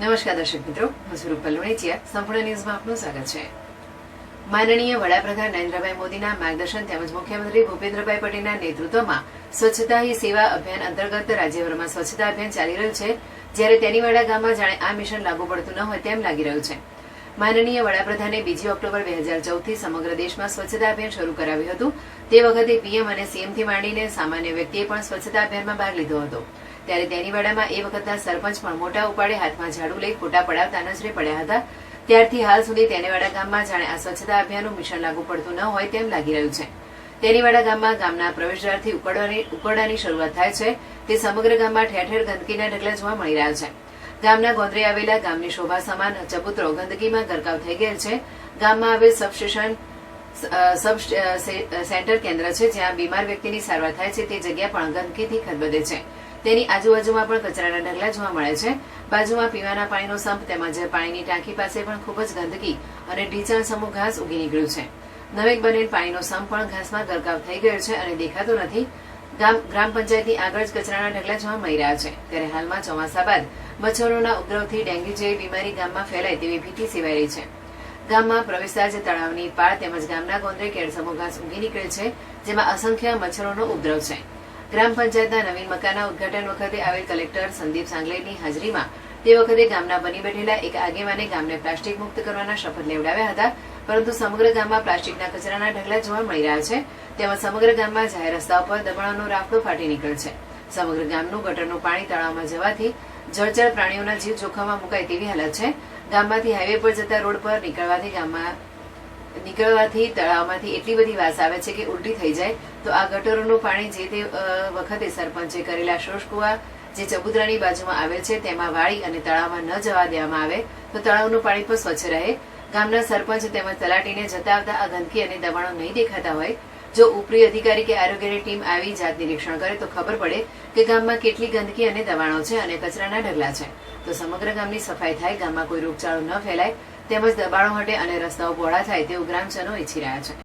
નમસ્કાર દર્શક મિત્રો, હું સ્વરૂપ રૂપલ સંપૂર્ણ ન્યૂઝમાં આપનું સ્વાગત છે. માનનીય વડાપ્રધાન નરેન્દ્રભાઈ મોદીના માર્ગદર્શન તેમજ મુખ્યમંત્રી ભૂપેન્દ્રભાઈ પટેલના નેતૃત્વમાં સ્વચ્છતા હી સેવા અભિયાન અંતર્ગત રાજ્યભરમાં સ્વચ્છતા અભિયાન ચાલી રહ્યું છે. જ્યારે તેનીવાડા ગામમાં જાણે આ મિશન લાગુ પડતું ન હોય તેમ લાગી રહ્યું છે. માનનીય વડાપ્રધાને બીજી ઓક્ટોબર બે હજાર ચૌદથી સમગ્ર દેશમાં સ્વચ્છતા અભિયાન શરૂ કરાવ્યું હતું. તે વખતે પીએમ અને સીએમથી માંડીને સામાન્ય વ્યક્તિએ પણ સ્વચ્છતા અભિયાનમાં ભાગ લીધો હતો. ત્યારે તેનીવાડામાં એ વખતના સરપંચ પણ મોટા ઉપાડે હાથમાં ઝાડુ લઈ ફોટા પડાવતા નજરે પડ્યા હતા. ત્યારથી હાલ સુધી તેનીવાડા ગામમાં જાણે આ સ્વચ્છતા અભિયાનનું મિશન લાગુ પડતું ન હોય તેમ લાગી રહ્યું છે. તેનીવાડા ગામમાં ગામના પ્રવેશદ્વારથી ઉકળવાની ઉકરડાની શરૂઆત થાય છે. તે સમગ્ર ગામમાં ઠેર ઠેર ગંદકીના ઢગલા જોવા મળી રહ્યા છે. ગામના ગોંદરે આવેલા ગામની શોભા સમાન ચબૂતરો ગંદકીમાં ગરકાવ થઈ ગયેલ છે. ગામમાં આવેલ સબસ્ટેશન સબ સેન્ટર કેન્દ્ર છે જ્યાં બીમાર વ્યક્તિની સારવાર થાય છે તે જગ્યા પણ ગંદકીથી ખરબદે છે. તેની આજુબાજુમાં પણ કચરાના ઢગલા જોવા મળે છે. બાજુમાં પીવાના પાણીનો સંપ તેમજ પાણીની ટાંકી પાસે પણ ખૂબ જ ગંદકી અને ઢીચાણ સમૂહ ઘાસ ઉગી નીકળ્યું છે. નવેક બનેલ પાણીનો સંપ પણ ઘાસમાં ગરકાવ થઈ ગયો છે અને દેખાતો નથી. ગ્રામ પંચાયતની આગળ જ કચરાના ઢગલા જોવા મળી રહ્યા છે. ત્યારે હાલમાં ચોમાસા બાદ મચ્છરોના ઉપદ્રવથી ડેન્ગ્યુ જેવી બીમારી ગામમાં ફેલાય તેવી ભીતિ સેવાઈ રહી છે. ગામમાં પ્રવેશતા જ તળાવની પાળ તેમજ ગામના ગોંદરે કેળસમો ઘાસ ઉગી નીકળે છે, જેમાં અસંખ્ય મચ્છરોનો ઉપદ્રવ છે. ગ્રામ પંચાયતના નવીન મકાનના ઉદઘાટન વખતે આવેલ કલેક્ટર સંદીપ સાંગલેની હાજરીમાં તે વખતે ગામના બની બેઠેલા એક આગેવાને ગામને પ્લાસ્ટિક મુક્ત કરવાના શપથ લેવડાવ્યા હતા, પરંતુ સમગ્ર ગામમાં પ્લાસ્ટિકના કચરાના ઢગલા જોવા મળી રહ્યા છે, તેમજ સમગ્ર ગામમાં જાહેર રસ્તા ઉપર દબાણોનો રાફડો ફાટી નીકળે છે. સમગ્ર ગામનું ગટરનું પાણી તળાવમાં જવાથી જળચર પ્રાણીઓના જીવ જોખમમાં મુકાય તેવી હાલત છે. ગામમાંથી હાઈવે પર જતા રોડ પર નીકળવાથી ગામમાં નીકળવાથી તળાવમાંથી એટલી બધી વાસ આવે છે કે ઉલટી થઈ જાય. તો આ ગટરોનું પાણી જે તે વખતે સરપંચે કરેલા શોષ કુવા જે ચબુદરાની બાજુમાં આવે છે, તેમાં વાળી અને તળાવમાં ન જવા દેવામાં આવે, તો તળાવનું પાણી પણ સ્વચ્છ રહે. ગામના સરપંચ તેમજ તલાટીને જતા આવતા આ ગંદકી અને દબાણો નહીં દેખાતા હોય જો ઉપરી અધિકારી કે આરોગ્યની ટીમ આવી જાત નિરીક્ષણ કરે તો ખબર પડે કે ગામમાં કેટલી ગંદકી અને દબાણો છે અને કચરાના ઢગલા છે. તો સમગ્ર ગામની સફાઈ થાય, ગામમાં કોઈ રોગચાળો ન ફેલાય, તેમજ દબાણો હટે અને રસ્તાઓ પહોળા થાય તેવું ગ્રામજનો ઈચ્છી રહ્યા છે.